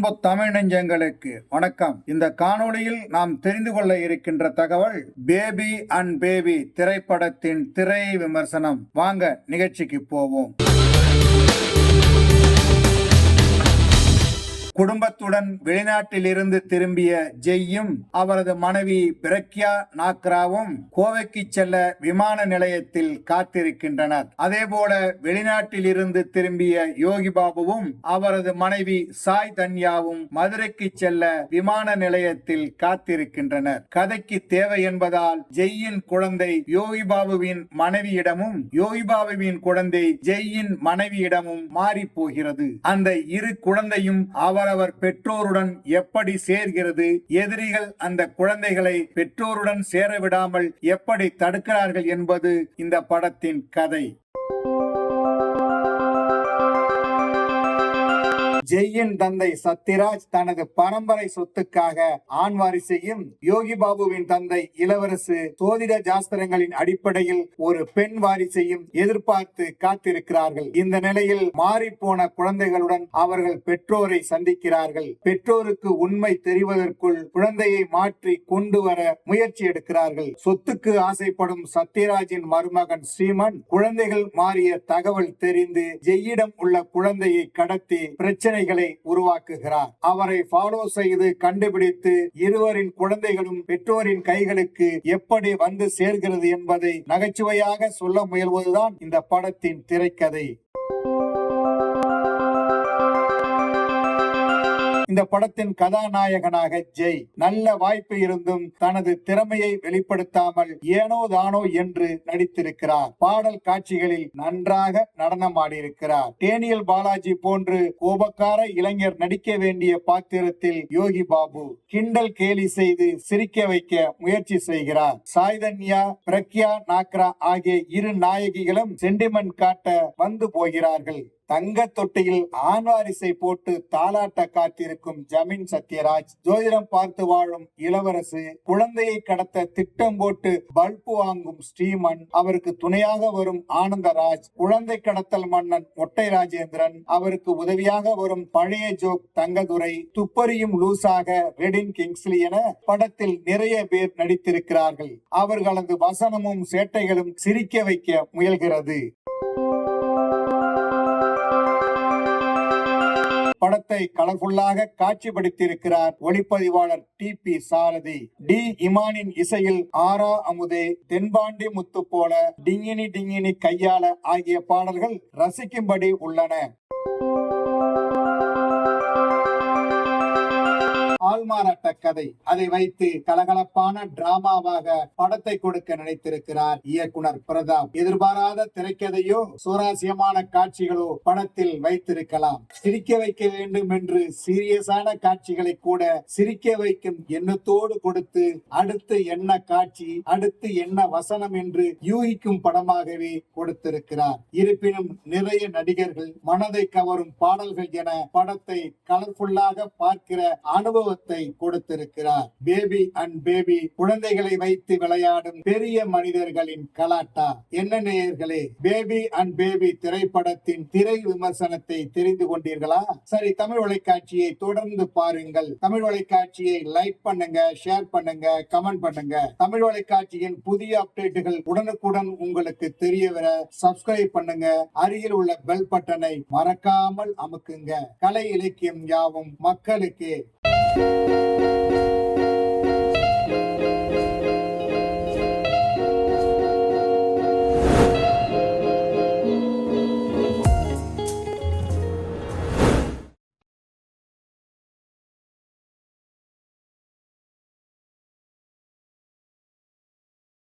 அன்பு தமிழ் நெஞ்சங்களுக்கு வணக்கம். இந்த காணொளியில் நாம் தெரிந்து கொள்ள இருக்கின்ற தகவல் பேபி அண்ட் பேபி திரைப்படத்தின் திரை விமர்சனம். வாங்க நிகழ்ச்சிக்கு போவோம். குடும்பத்துடன் வெளிநாட்டிலிருந்து திரும்பிய ஜெய்யும் அவரது மனைவி பிரக்யா நாக்ராவும் கோவைக்கு செல்ல விமான நிலையத்தில் காத்திருக்கின்றனர். அதேபோல வெளிநாட்டில் இருந்து திரும்பிய யோகி பாபுவும் அவரது மனைவி சாய் தன்யாவும் மதுரைக்கு செல்ல விமான நிலையத்தில் காத்திருக்கின்றனர். கதைக்கு தேவை என்பதால் ஜெய்யின் குழந்தை யோகி பாபுவின் மனைவியிடமும் யோகி பாபுவின் குழந்தை ஜெய்யின் மனைவியிடமும் மாறி போகிறது. அந்த இரு குழந்தையும் அவரவர் பெற்றோருடன் எப்படி சேர்கிறது? எதிரிகள் அந்த குழந்தைகளை பெற்றோருடன் சேர விடாமல் எப்படி தடுக்கிறார்கள் என்பது இந்த படத்தின் கதை. ஜெய்யின் தந்தை சத்யராஜ் தனது பரம்பரை சொத்துக்காக ஆண் வாரிசையும் யோகி பாபுவின் தந்தை இளவரசு சோதிட சாஸ்திரங்களின் அடிப்படையில் ஒரு பெண் வாரிசையும் எதிர்பார்த்து காத்திருக்கிறார்கள். இந்த நிலையில் மாறிப்போன குழந்தைகளுடன் அவர்கள் பெற்றோரை சந்திக்கிறார்கள். பெற்றோருக்கு உண்மை தெரிவதற்குள் குழந்தையை மாற்றி கொண்டு வர முயற்சி எடுக்கிறார்கள். சொத்துக்கு ஆசைப்படும் சத்யராஜின் மருமகன் ஸ்ரீமன் குழந்தைகள் மாறிய தகவல் தெரிந்து ஜெய்யிடம் உள்ள குழந்தையை கடத்தி பிரச்சனை சிந்தனைகளை உருவாக்குகிறார். அவரை ஃபாலோ செய்து கண்டுபிடித்து இருவரின் குழந்தைகளும் பெற்றோரின் கைகளுக்கு எப்படி வந்து சேர்கிறது என்பதை நகைச்சுவையாக சொல்ல முயல்வதுதான் இந்த படத்தின் திரைக்கதை. இந்த படத்தின் கதாநாயகனாக ஜெய் நல்ல வாய்ப்பு இருந்தும் தனது திறமையை வெளிப்படுத்தாமல் ஏனோ தானோ என்று நடித்திருக்கிறார். பாடல் காட்சிகளில் நன்றாக நடனமாடியிருக்கிறார். டேனியல் பாலாஜி போன்று கோபக்கார இளைஞர் நடிக்க வேண்டிய பாத்திரத்தில் யோகி பாபு கிண்டல் கேலி செய்து சிரிக்க வைக்க முயற்சி செய்கிறார். சாய்தன்யா பிரக்யா நாக்ரா ஆகிய இரு நாயகிகளும் சென்டிமெண்ட் காட்ட வந்து போகிறார்கள். தங்க தொட்டியில் ஆண்வாரிசை போட்டு தாலாட்ட காத்திருக்கும் ஜமீன் சத்யராஜ் ஜோதிடம் பார்த்து வாழும் இளவரசு குழந்தையை கடத்த திட்டம் போட்டு பல்பு வாங்கும் ஸ்ரீமன் அவருக்கு துணையாக வரும் ஆனந்தராஜ் குழந்தை கடத்தல் மன்னன் மொட்டை ராஜேந்திரன் அவருக்கு உதவியாக வரும் பழைய ஜோக் தங்கதுரை துப்பறியும் லூசாக ரெடின் கிங்ஸ்லி என படத்தில் நிறைய பேர் நடித்திருக்கிறார்கள். அவர்களது வசனமும் சேட்டைகளும் சிரிக்க வைக்க முயல்கிறது. படத்தை கலர்ஃபுல்லாக காட்சிப்படுத்தியிருக்கிறார் ஒளிப்பதிவாளர் டி பி சாரதி. டி இமானின் இசையில் ஆரா அமுதே தென்பாண்டி முத்து போல டிங்கினி டிங்கினி கையாள ஆகிய பாடல்கள் ரசிக்கும்படி உள்ளன. ஆள்மாறாட்ட கதை அதை வைத்து கலகலப்பான டிராமாவாக படத்தை கொடுக்க நினைத்திருக்கிறார் இயக்குனர் பிரதாப். எதிர்பாராத திரைக்கதையோ சுவாரஸ்யமான காட்சிகளோ படத்தில் வைத்திருக்கலாம். சிரிக்க வைக்க வேண்டும் என்று சீரியஸான காட்சிகளை கூட சிரிக்க வைக்கும் எண்ணத்தோடு கொடுத்து அடுத்து என்ன காட்சி அடுத்து என்ன வசனம் என்று யூகிக்கும் படமாகவே கொடுத்திருக்கிறார். இருப்பினும் நிறைய நடிகர்கள் மனதை கவரும் பாடல்கள் என படத்தை கலர்ஃபுல்லாக பார்க்கிற அனுபவத்தை கொடுத்திருக்கிறார். பேபி அண்ட் பேபி குழந்தைகளை வைத்து விளையாடும் பெரிய மனிதர்களின் கலாட்டா. என்ன நேயர்களே பேபி அண்ட் பேபி திரைப்படத்தின் திரை விமர்சனத்தை தெரிந்து கொண்டீர்களா? சரி தமிழ் தொலைக்காட்சியை தொடர்ந்து பாருங்கள். தமிழ் தொலைக்காட்சியை லைக் பண்ணுங்க ஷேர் பண்ணுங்க கமெண்ட் பண்ணுங்க. தமிழ் தொலைக்காட்சியின் புதிய அப்டேட்டுகள் உடனுக்குடன் உங்களுக்கு தெரிய வர சப்ஸ்கிரைப் பண்ணுங்க. அருகில் உள்ள பெல் பட்டனை மறக்காமல் அமுக்குங்க. கலை இலக்கியம் யாவும் மக்களுக்கு. Música